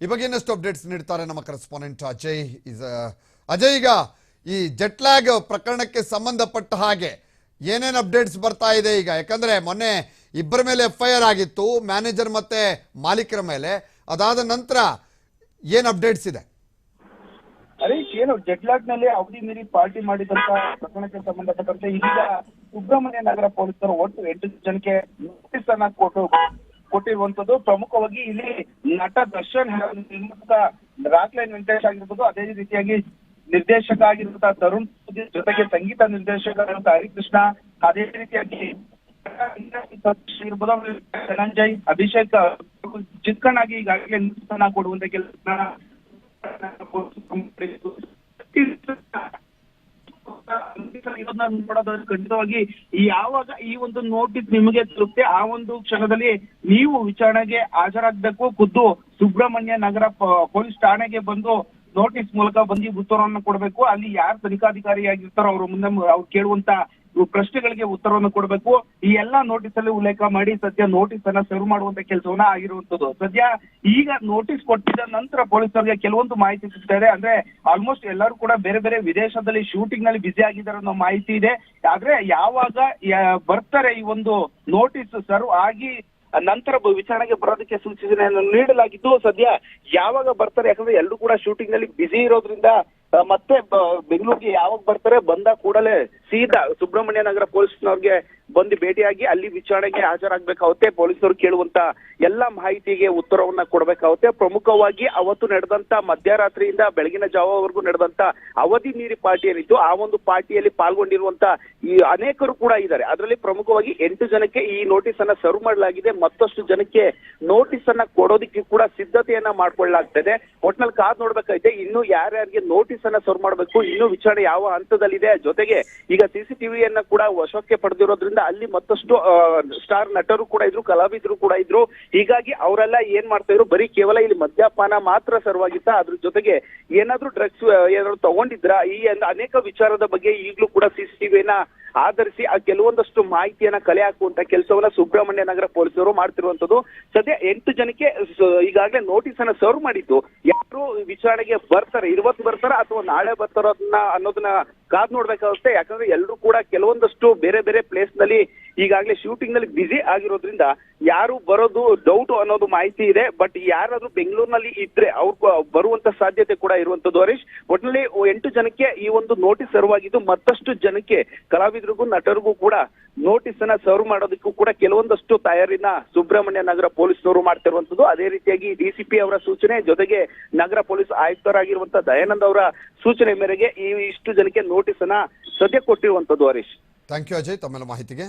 ಈ ಬಗ್ಗೆ ಇನ್ನಷ್ಟು ಅಪ್ಡೇಟ್ಸ್ ನೀಡ್ತಾರೆ ನಮ್ಮ ಕರೆಸ್ಪಾಂಡೆಂಟ್ ಅಜಯ್. ಇಸ್ ಅಜಯ್ ಈಗ ಈ ಜೆಟ್ಲ್ಯಾಗ್ ಪ್ರಕರಣಕ್ಕೆ ಸಂಬಂಧಪಟ್ಟ ಹಾಗೆ ಏನೇನು ಅಪ್ಡೇಟ್ಸ್ ಬರ್ತಾ ಇದೆ ಈಗ? ಯಾಕಂದ್ರೆ ಮೊನ್ನೆ ಇಬ್ಬರ ಮೇಲೆ ಎಫ್ ಐ ಆರ್ ಆಗಿತ್ತು ಮ್ಯಾನೇಜರ್ ಮತ್ತೆ ಮಾಲೀಕರ ಮೇಲೆ. ಅದಾದ ನಂತರ ಏನು ಅಪ್ಡೇಟ್ಸ್ ಇದೆ? ಹರೀಶ್, ಏನು ಜೆಟ್ಲಾಗ್ನಲ್ಲಿ ಅವಧಿ ಮೀರಿ ಪಾರ್ಟಿ ಮಾಡಿದಂತ ಪ್ರಕರಣಕ್ಕೆ ಸಂಬಂಧಪಟ್ಟಂತೆ ಇದೀಗ ಸುಬ್ರಹ್ಮಣ್ಯ ನಗರ ಪೊಲೀಸರು ಒಟ್ಟು ಎಂಟು ಜನಕ್ಕೆ ನೋಟಿಸ್ ಅನ್ನ ಕೊಟ್ಟು ಕೊಟ್ಟಿರುವಂತದ್ದು ಪ್ರಮುಖವಾಗಿ ಇಲ್ಲಿ ನಟ ದರ್ಶನ್ ಹಾಗೂ ರಾಕ್ ಲೈನ್ ವೆಂಕಟೇಶ್ ಆಗಿರ್ಬೋದು. ಅದೇ ರೀತಿಯಾಗಿ ನಿರ್ದೇಶಕ ಆಗಿರುವಂತಹ ತರುಣ್ ಜೊತೆಗೆ ಸಂಗೀತ ನಿರ್ದೇಶಕ ಹರಿಕೃಷ್ಣ, ಅದೇ ರೀತಿಯಾಗಿ ಧನಂಜಯ್, ಅಭಿಷೇಕ್, ಚಿತ್ಕಣ್ಣಾಗಿ ಈಗಾಗಲೇ ಕೊಡುವಂತ ಕೆಲಸ ಇದನ್ನ ನೋಡೋದಾದ್ರೆ ಖಂಡಿತವಾಗಿ ಯಾವಾಗ ಈ ಒಂದು ನೋಟಿಸ್ ನಿಮಗೆ ತಲುಪುತ್ತೆ ಆ ಒಂದು ಕ್ಷಣದಲ್ಲಿ ನೀವು ವಿಚಾರಣೆಗೆ ಹಾಜರಾಗಬೇಕು, ಖುದ್ದು ಸುಬ್ರಹ್ಮಣ್ಯ ನಗರ ಪೊಲೀಸ್ ಠಾಣೆಗೆ ಬಂದು ನೋಟಿಸ್ ಮೂಲಕ ಬಂದು ಉತ್ತರವನ್ನು ಕೊಡಬೇಕು. ಅಲ್ಲಿ ಯಾರು ತನಿಖಾಧಿಕಾರಿಯಾಗಿರ್ತಾರೋ ಅವ್ರ ಮುಂದೆ ಅವ್ರು ಕೇಳುವಂತ ಪ್ರಶ್ನೆಗಳಿಗೆ ಉತ್ತರವನ್ನು ಕೊಡಬೇಕು. ಈ ಎಲ್ಲಾ ನೋಟಿಸ್ ಅಲ್ಲಿ ಉಲ್ಲೇಖ ಮಾಡಿ ಸದ್ಯ ನೋಟಿಸ್ ಅನ್ನ ಸರ್ವ್ ಮಾಡುವಂತ ಕೆಲಸವನ್ನ ಆಗಿರುವಂತದ್ದು ಸದ್ಯ ಈಗ ನೋಟಿಸ್ ಕೊಟ್ಟಿದ ನಂತರ ಪೊಲೀಸರಿಗೆ ಕೆಲವೊಂದು ಮಾಹಿತಿ ಸಿಗ್ತಾ ಇದೆ. ಅಂದ್ರೆ ಆಲ್ಮೋಸ್ಟ್ ಎಲ್ಲರೂ ಕೂಡ ಬೇರೆ ಬೇರೆ ವಿದೇಶದಲ್ಲಿ ಶೂಟಿಂಗ್ನಲ್ಲಿ ಬ್ಯುಸಿ ಆಗಿದ್ದಾರೆ ಅನ್ನೋ ಮಾಹಿತಿ ಇದೆ. ಆದ್ರೆ ಯಾವಾಗ ಬರ್ತಾರೆ ಈ ಒಂದು ನೋಟಿಸ್ ಸರ್ವ್ ಆಗಿ ನಂತರ ವಿಚಾರಣೆಗೆ ಬರೋದಕ್ಕೆ ಸೂಚನೆಯನ್ನು ನೀಡಲಾಗಿದ್ದು ಸದ್ಯ ಯಾವಾಗ ಬರ್ತಾರೆ? ಯಾಕಂದ್ರೆ ಎಲ್ಲರೂ ಕೂಡ ಶೂಟಿಂಗ್ನಲ್ಲಿ ಬ್ಯುಸಿ ಇರೋದ್ರಿಂದ ಮತ್ತೆ ಬೆಂಗಳೂರಿಗೆ ಯಾವಾಗ ಬರ್ತಾರೆ ಬಂದ ಕೂಡಲೇ ಸೀದಾ ಸುಬ್ರಹ್ಮಣ್ಯ ನಗರ ಪೊಲೀಸ್ನವ್ರಿಗೆ ಬಂದು ಭೇಟಿಯಾಗಿ ಅಲ್ಲಿ ವಿಚಾರಣೆಗೆ ಹಾಜರಾಗಬೇಕಾಗುತ್ತೆ. ಪೊಲೀಸರು ಕೇಳುವಂತ ಎಲ್ಲ ಮಾಹಿತಿಗೆ ಉತ್ತರವನ್ನ ಕೊಡಬೇಕಾಗುತ್ತೆ. ಪ್ರಮುಖವಾಗಿ ಅವತ್ತು ನಡೆದಂತ ಮಧ್ಯರಾತ್ರಿಯಿಂದ ಬೆಳಗಿನ ಜಾವವರೆಗೂ ನಡೆದಂತ ಅವಧಿ ಮೀರಿ ಪಾರ್ಟಿ ಏನಿತ್ತು, ಆ ಒಂದು ಪಾರ್ಟಿಯಲ್ಲಿ ಪಾಲ್ಗೊಂಡಿರುವಂತ ಈ ಅನೇಕರು ಕೂಡ ಇದ್ದಾರೆ. ಅದರಲ್ಲಿ ಪ್ರಮುಖವಾಗಿ ಎಂಟು ಜನಕ್ಕೆ ಈ ನೋಟಿಸ್ ಅನ್ನ ಸರ್ವ್ ಮಾಡಲಾಗಿದೆ. ಮತ್ತಷ್ಟು ಜನಕ್ಕೆ ನೋಟಿಸ್ ಅನ್ನ ಕೊಡೋದಕ್ಕೆ ಕೂಡ ಸಿದ್ಧತೆಯನ್ನ ಮಾಡ್ಕೊಳ್ಳಲಾಗ್ತದೆ. ಒಟ್ನಲ್ಲಿ ಕಾದ್ ನೋಡ್ಬೇಕಾಗಿದೆ ಇನ್ನು ಯಾರ್ಯಾರಿಗೆ ನೋಟಿಸ್ ಅನ್ನ ಸರ್ವ್ ಮಾಡಬೇಕು, ಇನ್ನು ವಿಚಾರಣೆ ಯಾವ ಹಂತದಲ್ಲಿದೆ, ಜೊತೆಗೆ ಈಗ ಸಿಸಿಟಿವಿಯನ್ನ ಕೂಡ ವಶಕ್ಕೆ ಪಡೆದಿರೋದ್ರಿಂದ ಅಲ್ಲಿ ಮತ್ತಷ್ಟು ಸ್ಟಾರ್ ನಟರು ಕೂಡ ಇದ್ರು, ಕಲಾವಿದರು ಕೂಡ ಇದ್ರು. ಹೀಗಾಗಿ ಅವರೆಲ್ಲ ಏನ್ ಮಾಡ್ತಾ ಇದ್ರು, ಬರೀ ಕೇವಲ ಇಲ್ಲಿ ಮದ್ಯಪಾನ ಮಾತ್ರ ಸರ್ವಾಗಿತ್ತ ಅದ್ರ ಜೊತೆಗೆ ಏನಾದ್ರೂ ಡ್ರಗ್ಸ್ ಏನಾದ್ರು ತಗೊಂಡಿದ್ರ? ಈ ಅನೇಕ ವಿಚಾರದ ಬಗ್ಗೆ ಈಗ್ಲೂ ಕೂಡ ಸಿಸಿಟಿವಿಯನ್ನ ಆಧರಿಸಿ ಆ ಕೆಲವೊಂದಷ್ಟು ಮಾಹಿತಿಯನ್ನ ಕಲೆ ಹಾಕುವಂತ ಕೆಲಸವನ್ನ ಸುಬ್ರಹ್ಮಣ್ಯ ನಗರ ಪೊಲೀಸರು ಮಾಡ್ತಿರುವಂತದ್ದು. ಸದ್ಯ ಎಂಟು ಜನಕ್ಕೆ ಈಗಾಗಲೇ ನೋಟಿಸ್ ಅನ್ನ ಸರ್ವ್ ಮಾಡಿದ್ದು. ಯಾರು ವಿಚಾರಣೆಗೆ ಬರ್ತಾರೆ ಇವತ್ತು ಬರ್ತಾರ ಅಥವಾ ನಾಳೆ ಬರ್ತಾರೋದನ್ನ ಅನ್ನೋದನ್ನ ಕಾದ್ ನೋಡ್ಬೇಕಾಗುತ್ತೆ. ಯಾಕಂದ್ರೆ ಎಲ್ಲರೂ ಕೂಡ ಕೆಲವೊಂದಷ್ಟು ಬೇರೆ ಬೇರೆ ಪ್ಲೇಸ್ನಲ್ಲಿ ಈಗಾಗಲೇ ಶೂಟಿಂಗ್ನಲ್ಲಿ ಬಿಜಿ ಆಗಿರೋದ್ರಿಂದ ಯಾರು ಬರೋದು ಡೌಟ್ ಅನ್ನೋದು ಮಾಹಿತಿ ಇದೆ. ಬಟ್ ಯಾರಾದ್ರೂ ಬೆಂಗಳೂರಿನಲ್ಲಿ ಇದ್ರೆ ಅವ್ರ ಬರುವಂತ ಸಾಧ್ಯತೆ ಕೂಡ ಇರುವಂತದ್ದು ಹರೀಶ್. ಒಟ್ಟಿನಲ್ಲಿ ಎಂಟು ಜನಕ್ಕೆ ಈ ಒಂದು ನೋಟಿಸ್ ಸರ್ವ್ ಆಗಿದ್ದು ಮತ್ತಷ್ಟು ಜನಕ್ಕೆ ಕಲಾವಿದರಿಗೂ ನಟರಿಗೂ ಕೂಡ ನೋಟಿಸ್ ಅನ್ನ ಸರ್ವ್ ಮಾಡೋದಕ್ಕೂ ಕೂಡ ಕೆಲವೊಂದಷ್ಟು ತಯಾರಿನ ಸುಬ್ರಹ್ಮಣ್ಯ ನಗರ ಪೊಲೀಸ್ನವರು ಮಾಡ್ತಿರುವಂತದ್ದು. ಅದೇ ರೀತಿಯಾಗಿ ಡಿಸಿಪಿ ಅವರ ಸೂಚನೆ, ಜೊತೆಗೆ ನಗರ ಪೊಲೀಸ್ ಆಯುಕ್ತರಾಗಿರುವಂತ ದಯಾನಂದ್ ಅವರ ಸೂಚನೆ ಮೇರೆಗೆ ಈ ಇಷ್ಟು ಜನಕ್ಕೆ ನೋಟಿಸ್ ಅನ್ನ ಸದ್ಯ ಕೊಟ್ಟಿರುವಂತದ್ದು ಹರೀಶ್. ಥ್ಯಾಂಕ್ ಯು ಅಜಯ್ ತಮ್ಮೆಲ್ಲ ಮಾಹಿತಿಗೆ.